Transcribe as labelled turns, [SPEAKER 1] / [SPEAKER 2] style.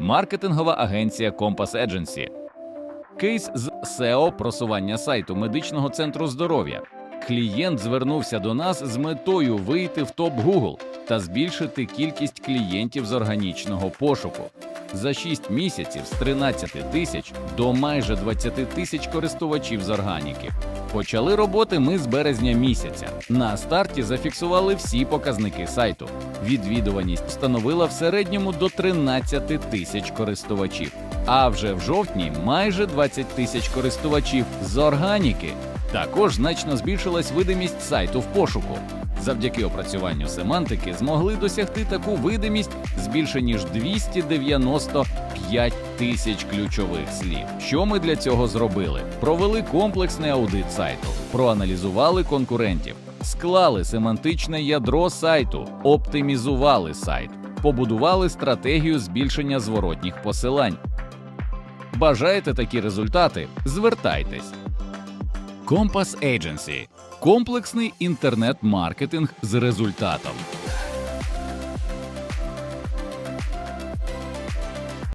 [SPEAKER 1] маркетингова агенція Compass Agency. Кейс з SEO просування сайту медичного центру здоров'я. Клієнт звернувся до нас з метою вийти в топ Google та збільшити кількість клієнтів з органічного пошуку. За 6 місяців з 13 тисяч до майже 20 тисяч користувачів з органіки. Почали роботи ми з березня місяця. На старті зафіксували всі показники сайту. Відвідуваність становила в середньому до 13 тисяч користувачів. А вже в жовтні майже 20 тисяч користувачів з органіки. Також значно збільшилась видимість сайту в пошуку. Завдяки опрацюванню семантики змогли досягти таку видимість з більше ніж 295 тисяч ключових слів. Що ми для цього зробили? Провели комплексний аудит сайту, проаналізували конкурентів, склали семантичне ядро сайту, оптимізували сайт, побудували стратегію збільшення зворотніх посилань. Бажаєте такі результати? Звертайтесь. Compass Agency – комплексний інтернет-маркетинг з результатом.